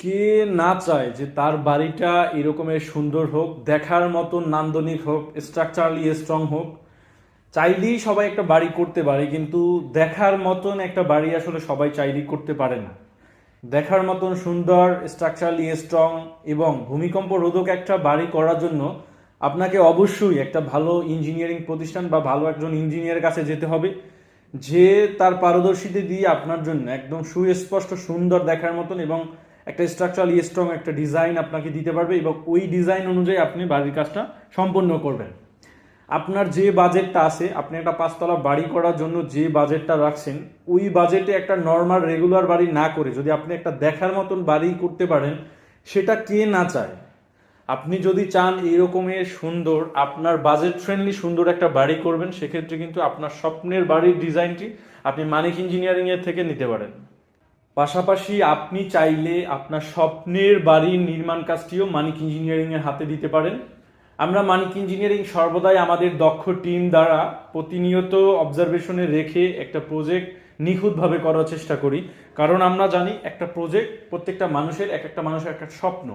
কে না চায় যে তার বাড়িটা এরকমের সুন্দর হোক, দেখার মতন নান্দনিক হোক স্ট্রাকচারালি স্ট্রং হোক, চাইলেই সবাই একটা বাড়ি করতে পারে, কিন্তু দেখার মতন একটা বাড়ি আসলে সবাই চাইলেই করতে পারে না। দেখার মতন সুন্দর স্ট্রাকচারালি স্ট্রং এবং ভূমিকম্প রোধক একটা বাড়ি করার জন্য আপনাকে অবশ্যই একটা ভালো ইঞ্জিনিয়ারিং প্রতিষ্ঠান বা ভালো একজন ইঞ্জিনিয়ারের কাছে যেতে হবে, যে তার পারদর্শিতা দিয়ে আপনার জন্য একদম সুস্পষ্ট, সুন্দর দেখার মতন এবং একটা স্ট্রাকচারালি স্ট্রং একটা ডিজাইন আপনাকে দিতে পারবে এবং ওই ডিজাইন অনুযায়ী আপনি বাড়ির কাজটা সম্পন্ন করবেন। আপনার যে বাজেটটা আছে, আপনি একটা পাঁচতলা বাড়ি করার জন্য যে বাজেটটা রাখছেন, ওই বাজেটে একটা নর্মাল রেগুলার বাড়ি না করে যদি আপনি একটা দেখার মতন বাড়ি করতে পারেন, সেটা কে না চায়? আপনি যদি চান এরকমের সুন্দর, আপনার বাজেট ফ্রেন্ডলি সুন্দর একটা বাড়ি করবেন, সেক্ষেত্রে কিন্তু আপনার স্বপ্নের বাড়ির ডিজাইনটি আপনি মানিক ইঞ্জিনিয়ারিংয়ের থেকে নিতে পারেন। পাশাপাশি আপনি চাইলে আপনার স্বপ্নের বাড়ির নির্মাণ কাজটিও মানিক ইঞ্জিনিয়ারিং এর হাতে দিতে পারেন। আমরা মানিক ইঞ্জিনিয়ারিং সর্বদাই আমাদের দক্ষ টিম দ্বারা প্রতিনিয়ত অবজারভেশনে রেখে একটা প্রজেক্ট নিখুঁতভাবে করার চেষ্টা করি। কারণ আমরা জানি একটা প্রজেক্ট প্রত্যেকটা মানুষের, এক একটা মানুষের একটা স্বপ্ন।